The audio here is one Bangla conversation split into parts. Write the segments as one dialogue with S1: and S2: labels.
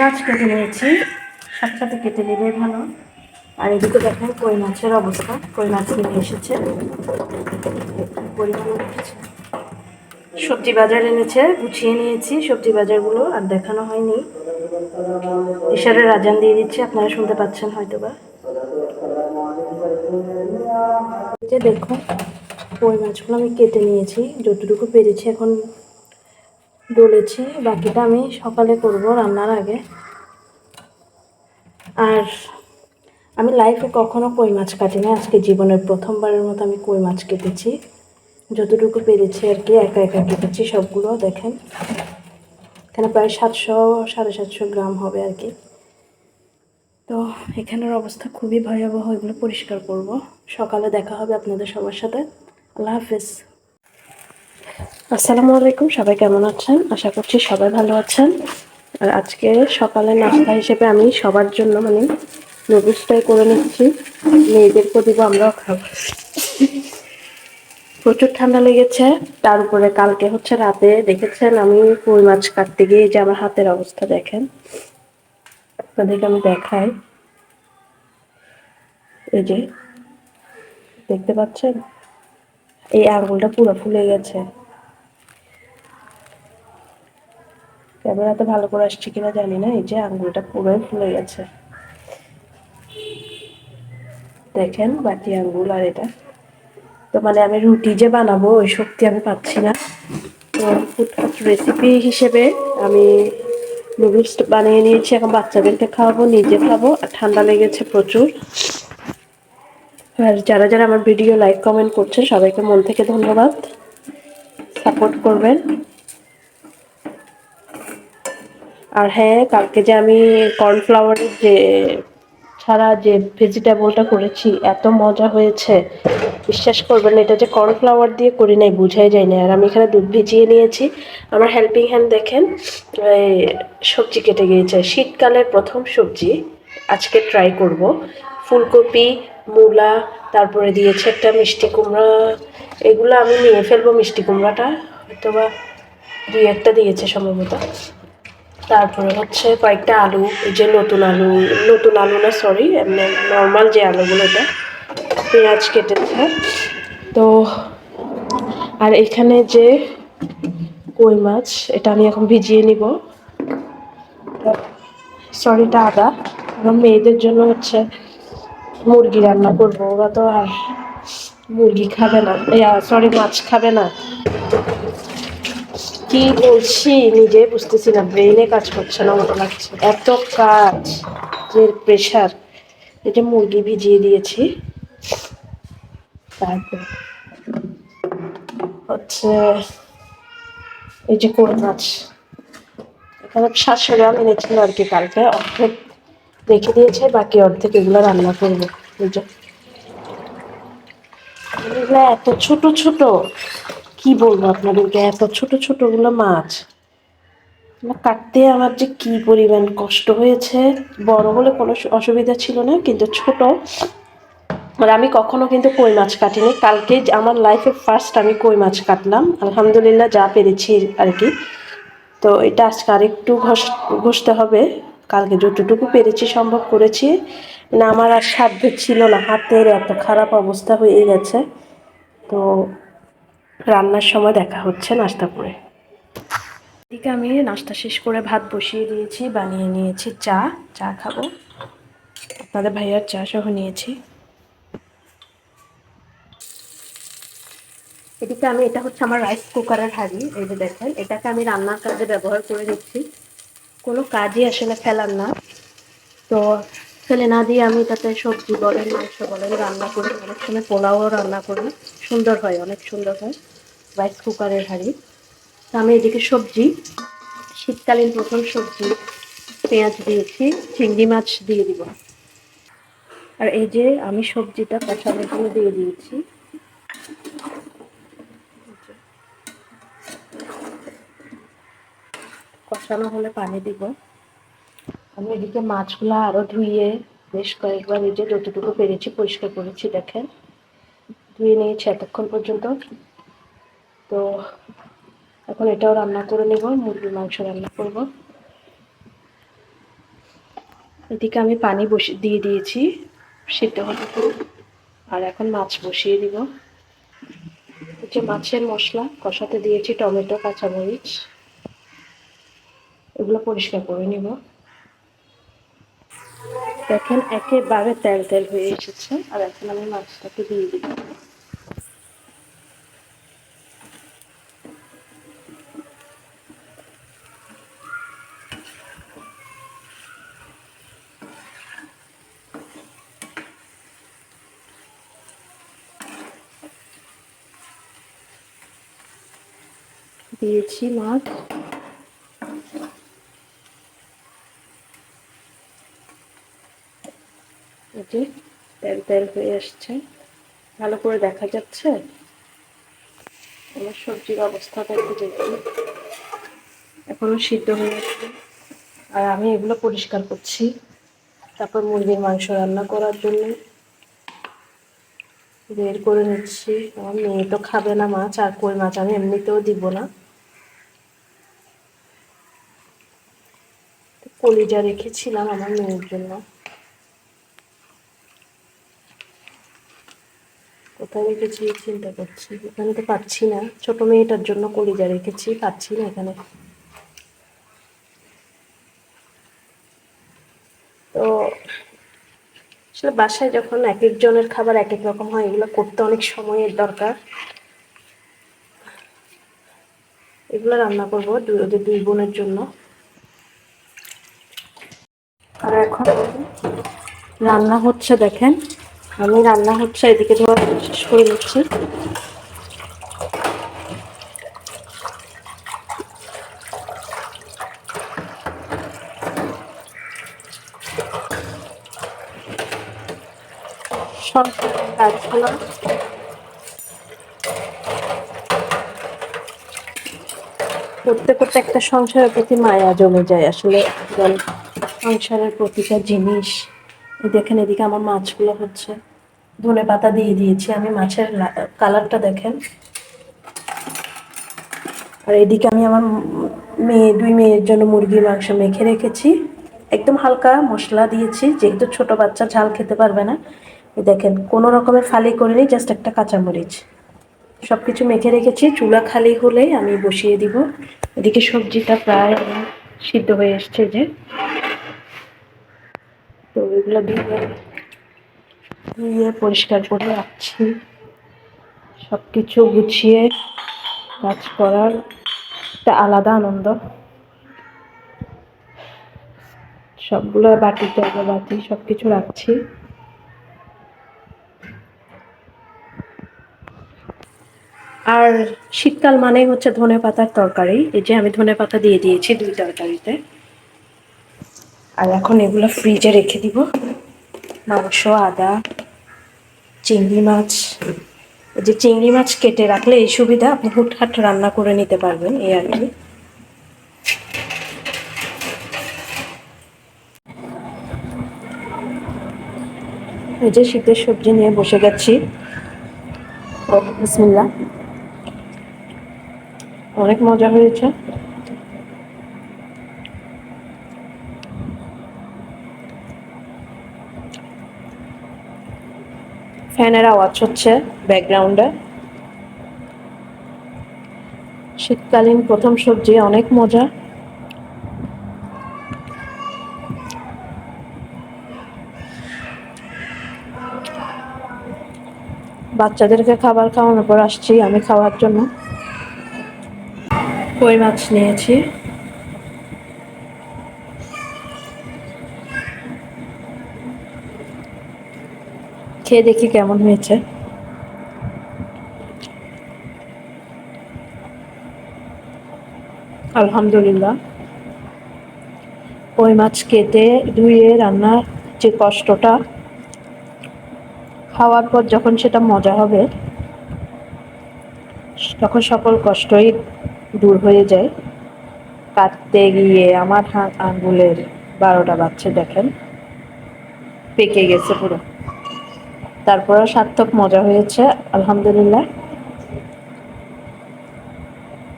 S1: মাছ কেটে নিয়েছি, সাথে সাথে কেটে নিলে ভালো। আর এদিকে দেখেন কই মাছের অবস্থা, কই মাছ নিয়ে এসেছে। সবজি বাজার এনেছে, গুছিয়ে নিয়েছি সবজি বাজারগুলো, আর দেখানো হয়নি। ইশারের রাজান দিয়ে দিচ্ছে, আপনারা শুনতে পাচ্ছেন হয়তো বা দেখুন, কই মাছগুলো আমি কেটে নিয়েছি, যতটুকু পেরেছি এখন ডলেছি বাকিটা আমি সকালে করব রান্নার আগে। আর আমি লাইফে কখনো কই মাছ কাটিনি, আজকে জীবনের প্রথমবারের মতো আমি কই মাছ কেটেছি। যতটুকু পেরেছি আর কি, একা একা কেটেছি সবগুলো, দেখেন। এখানে প্রায় সাতশো, সাড়ে সাতশো গ্রাম হবে আর কি। তো এখানের অবস্থা খুবই ভয়াবহ, এগুলো পরিষ্কার করব। সকালে দেখা হবে আপনাদের সবার সাথে। আল্লাহ হাফিজ। আসসালামু আলাইকুম, সবাই কেমন আছেন? আশা করছি সবাই ভালো আছেন। আর আজকে সকালে নাস্তা হিসেবে আমি সবার জন্য মানে নুডলসটাই করে নিচ্ছি। মেয়েদেরকেও দিব, আমরাও খাব। প্রচুর ঠান্ডা লেগেছে। তার উপরে কালকে হচ্ছে রাতে দেখেছেন আমি কই মাছ কাটতে গিয়ে যে আমার হাতের অবস্থা দেখেন। আপনাদেরকে আমি দেখাই। এই যে, দেখতে পাচ্ছেন? এই আঙুলটা পুরো ফুলে গেছে। ক্যামেরাতে ভালো করে আসছে কিনা জানি না, এই যে আঙ্গুলটা পুরোই ফুলে গেছে। দেখেন বাকি আঙ্গুল আর এটা। তো মানে আমি রুটি যে বানাবো, ওই শক্তি আমি পাচ্ছি না। তো ফুটপাথ রেসিপি হিসেবে আমি নুডলস বানিয়ে নিয়েছি, এখন বাচ্চাদেরকে খাওয়াবো, নিজে খাব, আর ঠান্ডা লেগেছে প্রচুর। আর যারা যারা আমার ভিডিও লাইক কমেন্ট করছে সবাইকে মন থেকে ধন্যবাদ। সাপোর্ট করবেন। আর হ্যাঁ কালকে যে আমি কর্নফ্লাওয়ারের যে ছাড়া যে ভেজিটেবলটা করেছি, এত মজা হয়েছে। বিশ্বাস করবেন এটা যে কর্নফ্লাওয়ার দিয়ে করি নাই, বুঝাই যায় না। আর আমি এখানে দুধ ভিজিয়ে নিয়েছি। আমার হেল্পিং হ্যান্ড দেখেন সবজি কেটে গিয়েছে। শীতকালের প্রথম সবজি, আজকে ট্রাই করব। ফুলকপি, মূলা, তারপরে দিয়েছে একটা মিষ্টি কুমড়া। এগুলো আমি নিয়ে ফেলব মিষ্টি কুমড়াটা। হয়তো বা দুই একটা দিয়েছে সম্ভবত। তারপরে হচ্ছে কয়েকটা আলু, এই যে নতুন আলু নতুন আলু না সরি এমনি নর্মাল যে আলুগুলো এটা, পেঁয়াজ কেটেছে তো, আর এখানে যে কই মাছ, এটা আমি এখন ভিজিয়ে নিব। সরি এটা আদা। আমার মেয়েদের জন্য হচ্ছে মুরগি রান্না করব। ওরা তো আর মুরগি খাবে না। সরি মাছ খাবে না। কি বলছি? নিজে বুঝতেছি না ব্রেইনে কাজ করছে না মতো লাগছে। এত কাজ, যে প্রেশার এটা মুরগি ভিজিয়ে দিয়েছি। তারপর হচ্ছে এই যে কোন মাছ? এখানে সাতশো গ্রাম এনেছিল আর কি কালকে। অর্ধেক রেখে দিয়েছে, বাকি অর্ধেক এগুলো রান্না করব। এত ছোট ছোট। কি বলব আপনাদেরকে? এত ছোট ছোটগুলো মাছ কাটতে আমার যে কি পরিমাণ কষ্ট হয়েছে। বড় হলে কোনো অসুবিধা ছিল না, কিন্তু ছোট। আর আমি কখনো কিন্তু কই মাছ কাটিনি। কালকে আমার লাইফে ফার্স্ট আমি কই মাছ কাটলাম। আলহামদুলিল্লাহ যা পেরেছি আর কি। তো এটা আজকে আরেকটু ঘষ, ঘষতে হবে। কালকে যতটুকু পেরেছি সম্ভব করেছি। না, আমার আর সাধ্য ছিল না। হাতের এত খারাপ অবস্থা হয়ে গেছে। তো রান্নার সময় দেখা হচ্ছে নাস্তা করে। এদিকে আমি নাস্তা শেষ করে ভাত বসিয়ে দিয়েছি, বানিয়ে নিয়েছি চা চা খাব। আপনাদের ভাইয়ার চা সহ নিয়েছি। এদিকে আমি, এটা হচ্ছে আমার রাইস কুকারের হাঁড়ি, এই যে দেখেন, এটাকে আমি রান্নার কাজে ব্যবহার করে দিচ্ছি কোনো কাজই আসলে ফেলার না। তো ফেলে না দিয়ে আমি তাতে সবজি বলেন, মাংস বলেন, রান্না করি। অনেক সময় পোলাও রান্না করি। সুন্দর হয়, অনেক সুন্দর হয়। রাইস কুকারের হাঁড়ি। তো আমি এদিকে সবজি, শীতকালীন প্রথম সবজি, পেঁয়াজ দিয়েছি, চিংড়ি মাছ দিয়ে দিব। আর এই যে আমি সবজিটা কষানোর জন্য দিয়ে দিয়েছি। কষানো হলে পানি দিব। আমি এদিকে মাছগুলো আরও ধুইয়ে বেশ কয়েকবার এই যে যতটুকু পেরেছি পরিষ্কার করেছি, দেখেন। ধুয়ে নিয়েছি এতক্ষণ পর্যন্ত। তো এখন এটাও রান্না করে নেব, মুরগির মাংস রান্না করব। এদিকে আমি পানি বসিয়ে দিয়ে দিয়েছি, সিদ্ধ হতে আর এখন মাছ বসিয়ে দিব। যে মাছের মশলা, কষাতে দিয়েছি টমেটো, কাঁচামরিচ। এগুলো পরিষ্কার করে নিব। দেখেন একেবারে তেল তেল হয়ে এসেছে। আর এখন আমি মাছটাকে দিয়ে দিব দিয়েছি মাছ এই যে তেল তেল হয়ে আসছে। ভালো করে দেখা যাচ্ছে? আমার সবজির অবস্থাটা একটু দেখি এখনও সিদ্ধ হয়ে আসছে। আর আমি এগুলো পরিষ্কার করছি। তারপর মুরগির মাংস রান্না করার জন্য বের করে নিচ্ছি। আমার মেয়ে তো খাবে না মাছ, আর কই মাছ আমি এমনিতেও দিব না। কলিজা রেখেছিলাম আমার মেয়ের জন্য। কোথায় রেখেছি, চিন্তা করছি। এখানে তো পাচ্ছি না। ছোট মেয়েটার জন্য কলিজা রেখেছি, পাচ্ছি না এখানে। তো আসলে বাসায় যখন এক একজনের খাবার এক এক রকম হয়, এগুলো করতে অনেক সময়ের দরকার। এগুলো রান্না করব ওদের দুই বোনের জন্য। আর এখন রান্না হচ্ছে, দেখেন। আমি রান্না হচ্ছে, এদিকে ধোয়া শেষ করে নিচ্ছি। কাজগুলো করতে করতে একটা সংসারের প্রতি মায়া জমে যায়, আসলে সংসারের প্রতিটা জিনিস দেখেন এদিকে আমার মাছগুলো হচ্ছে। ধনে পাতা দিয়ে দিয়েছি আমি মাছের কালারটা দেখেন। আর এদিকে আমি আমার মেয়ে, দুই মেয়ের জন্য মুরগির মাংস মেখে রেখেছি। একদম হালকা মশলা দিয়েছি, যেহেতু ছোট বাচ্চা ঝাল খেতে পারবে না। দেখেন, কোনো রকমের ফালি করিনি জাস্ট একটা কাঁচামরিচ। সব কিছু মেখে রেখেছি, চুলা খালি হলেই আমি বসিয়ে দিব। এদিকে সবজিটা প্রায় সিদ্ধ হয়ে এসছে যে। তো এগুলো দিয়ে ধুয়ে পরিষ্কার করে রাখছি। সব কিছু গুছিয়ে কাজ করার একটা আলাদা আনন্দ। সবগুলো বাটি জায়গা বাটি সব কিছু রাখছি। আর শীতকাল মানেই হচ্ছে ধনে পাতার তরকারি। এই যে আমি ধনে পাতা দিয়ে দিয়েছি দুই তরকারিতে। আর এখন এগুলো ফ্রিজে রেখে দিব। মাংস, আদা, চিংড়ি মাছ। যে চিংড়ি মাছ কেটে রাখলে এই সুবিধা, আপনি হুটহাট রান্না করে নিতে পারবেন, এই আর কি। যে শীতের সবজি নিয়ে বসে গেছি। বিসমিল্লা অনেক মজা হয়েছে। ফ্যানের আওয়াজ হচ্ছে ব্যাকগ্রাউন্ডে শীতকালীন প্রথম সবজি অনেক মজা। বাচ্চাদেরকে খাবার খাওয়ানোর পর আসছি আমি খাওয়ার জন্য। কই মাছ নিয়েছি? খেয়ে দেখি কেমন হয়েছে। আলহামদুলিল্লাহ। কই মাছ কেটে ধুয়ে রান্নার যে কষ্টটা, খাওয়ার পর যখন সেটা মজা হবে, তখন সকল কষ্টই দূর হয়ে যায়। কাটতে গিয়ে আমার হাত আঙ্গুলের বারোটা বাচ্চা দেখেন, পেকে গেছে পুরো। তারপরেও সার্থক মজা হয়েছে, আলহামদুলিল্লাহ।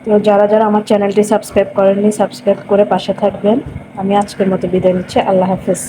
S1: তো যারা যারা আমার চ্যানেলটি সাবস্ক্রাইব করেননি, সাবস্ক্রাইব করে পাশে থাকবেন। আমি আজকের মতো বিদায় নিচ্ছি, আল্লাহ হাফিজ।